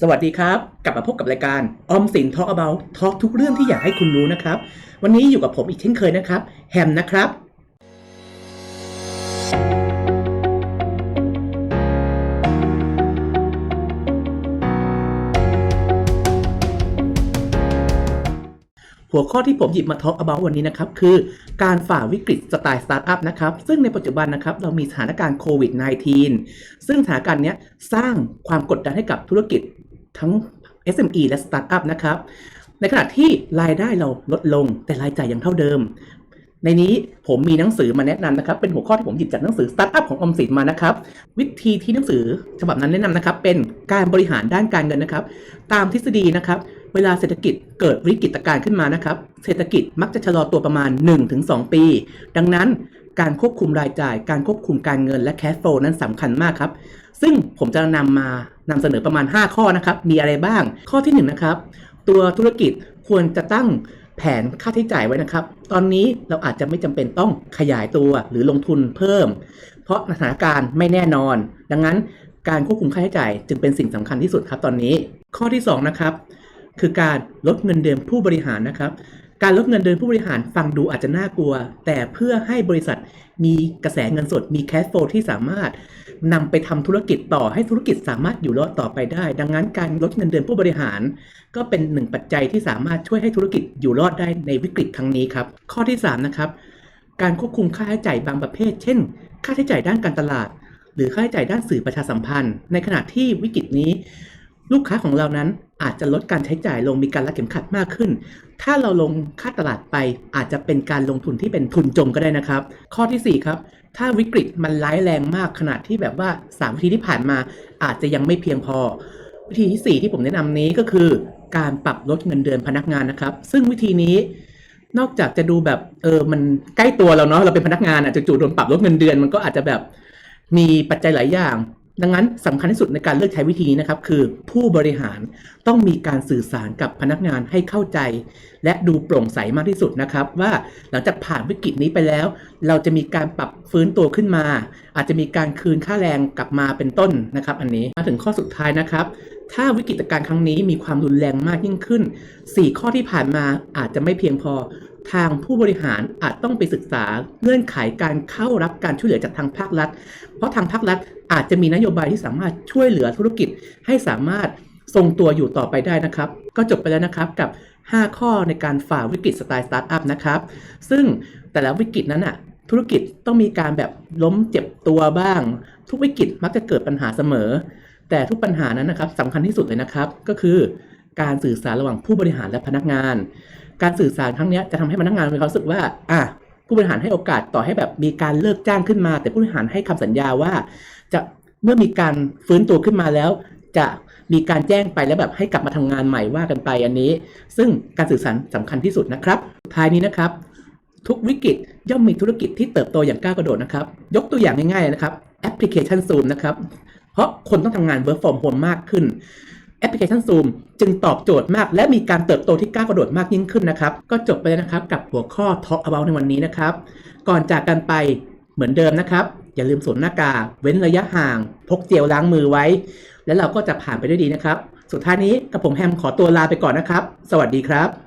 สวัสดีครับ กลับมาพบกับรายการออมสินทอ l k about ทอ k ทุกเรื่องที่อยากให้คุณรู้นะครับ วันนี้อยู่กับผมอีกเช่นเคยนะครับ แฮมนะครับ หัวข้อที่ผมหยิบมาทอ l k about วันนี้นะครับ คือการฝ่าวิกฤตสไตล์สตาร์ทอัพนะครับ ซึ่งในปัจจุบันนะครับ เรามีสถานการณ์โควิด -19 ซึ่งสถานการณ์นี้สร้างความกดดันให้กับธุรกิจ ทั้ง SME และสตาร์ทอัพนะครับ ในขณะที่รายได้เราลดลงแต่รายจ่ายยังเท่าเดิม ในนี้ผมมีหนังสือมาแนะนำนะครับ เป็นหัวข้อที่ผมหยิบจากหนังสือสตาร์ทอัพของอมสินมานะครับ วิธีที่หนังสือฉบับนั้นแนะนำนะครับ เป็นการบริหารด้านการเงินนะครับ ตามทฤษฎีนะครับเวลาเศรษฐกิจเกิดวิกฤตการณ์ขึ้นมานะครับ เศรษฐกิจมักจะชะลอตัวประมาณ 1-2 ปี ดังนั้น การควบคุมรายจ่าย การควบคุมการเงินและแคชโฟลนั้นสำคัญมากครับ ซึ่งผมจะนำมานำเสนอประมาณ 5 ข้อนะครับ มีอะไรบ้าง ข้อที่1นนะครับ ตัวธุรกิจควรจะตั้งแผนค่าใช้จ่ายไว้นะครับ ตอนนี้เราอาจจะไม่จำเป็นต้องขยายตัวหรือลงทุนเพิ่ม เพราะสถานการณ์ไม่แน่นอน ดังนั้นการควบคุมค่าใช้จ่ายจึงเป็นสิ่งสำคัญที่สุดครับตอนนี้ ข้อที่2นะครับคือการลดเงินเดือนผู้บริหารนะครับ การลดเงินเดือนผู้บริหารฟังดูอาจจะน่ากลัว แต่เพื่อให้บริษัทมีกระแสเงินสดมีแคชโฟลที่สามารถนำไปทำธุรกิจต่อให้ธุรกิจสามารถอยู่รอดต่อไปได้ ดังนั้นการลดเงินเดือนผู้บริหาร ก็เป็นหนึ่งปัจจัยที่สามารถช่วยให้ธุรกิจอยู่รอดได้ในวิกฤตครั้งนี้ครับ ข้อที่3นะครับการควบคุมค่าใช้จ่ายบางประเภท เช่น ค่าใช้จ่ายด้านการตลาด หรือค่าใช้จ่ายด้านสื่อประชาสัมพันธ์ ในขณะที่วิกฤตนี้ ลูกค้าของเรานั้นอาจจะลดการใช้จ่ายลงมีการรัดเข็มขัดมากขึ้น ถ้าเราลงค่าตลาดไปอาจจะเป็นการลงทุนที่เป็นทุนจมก็ได้นะครับ ข้อทีสี่4 ครับ ถ้าวิกฤตมันร้ายแรงมากขนาดที่แบบว่า3วิธีที่ผ่านมา อาจจะยังไม่เพียงพอ วิธีที่ 4 ที่ผมแนะนำนี้ก็คือ การปรับลดเงินเดือนพนักงานนะครับ ซึ่งวิธีนี้นอกจากจะดูแบบเออมันใกล้ตัวเราเนาะเราเป็นพนักงานอะจู่ๆโดนปรับลดเงินเดือนมันก็อาจจะแบบมีปัจจัยหลายอย่าง ดังนั้นสำคัญที่สุดในการเลือกใช้วิธีนี้นะครับ คือผู้บริหารต้องมีการสื่อสารกับพนักงานให้เข้าใจ และดูโปร่งใสมากที่สุดนะครับ ว่าหลังจากผ่านวิกฤตนี้ไปแล้ว เราจะมีการปรับฟื้นตัวขึ้นมา อาจจะมีการคืนค่าแรงกลับมาเป็นต้นนะครับ อันนี้มาถึงข้อสุดท้ายนะครับ ถ้าวิกฤตการณ์ครั้งนี้มีความรุนแรงมากยิ่งขึ้น 4 ข้อที่ผ่านมาอาจจะไม่เพียงพอ ทางผู้บริหารอาจต้องไปศึกษาเงื่อนไขการเข้ารับการช่วยเหลือจากทางภาครัฐ เพราะทางภาครัฐอาจจะมีนโยบายที่สามารถช่วยเหลือธุรกิจให้สามารถทรงตัวอยู่ต่อไปได้นะครับ ก็จบไปแล้วนะครับกับ 5 ข้อในการฝ่าวิกฤตสไตล์สตาร์ทอัพนะครับ ซึ่งแต่ละวิกฤตนั้นน่ะธุรกิจต้องมีการแบบล้มเจ็บตัวบ้าง ทุกวิกฤตมักจะเกิดปัญหาเสมอ แต่ทุกปัญหานั้นนะครับสำคัญที่สุดเลยนะครับ ก็คือการสื่อสารระหว่างผู้บริหารและพนักงาน การสื่อสารครั้งนี้จะทำให้พนักงานมีความรู้สึกว่า อะผู้บริหารให้โอกาสต่อให้แบบมีการเลิกจ้างขึ้นมา แต่ผู้บริหารให้คำสัญญาว่า จะเมื่อมีการฟื้นตัวขึ้นมาแล้ว จะมีการแจ้งไปแล้วแบบให้กลับมาทำงานใหม่ว่ากันไปอันนี้ ซึ่งการสื่อสารสำคัญที่สุดนะครับท้ายนี้นะครับ ทุกวิกฤตย่อมมีธุรกิจที่เติบโตอย่างก้าวกระโดดนะครับ ยกตัวอย่างง่ายๆนะครับแอปพลิเคชัน Zoom นะครับเพราะคนต้องทำงาน work from home มากขึ้น แอปพลิเคชัน Zoom จึงตอบโจทย์มาก และมีการเติบโตที่ก้าวกระโดดมากยิ่งขึ้นนะครับ ก็จบไปแล้วนะครับกับหัวข้อ Talk About ในวันนี้นะครับ ก่อนจากกันไปเหมือนเดิมนะครับ อย่าลืมสวมหน้ากากเว้นระยะห่าง พกเจลล้างมือไว้ แล้วเราก็จะผ่านไปด้วยดีนะครับ สุดท้ายนี้กับผมแฮมขอตัวลาไปก่อนนะครับ สวัสดีครับ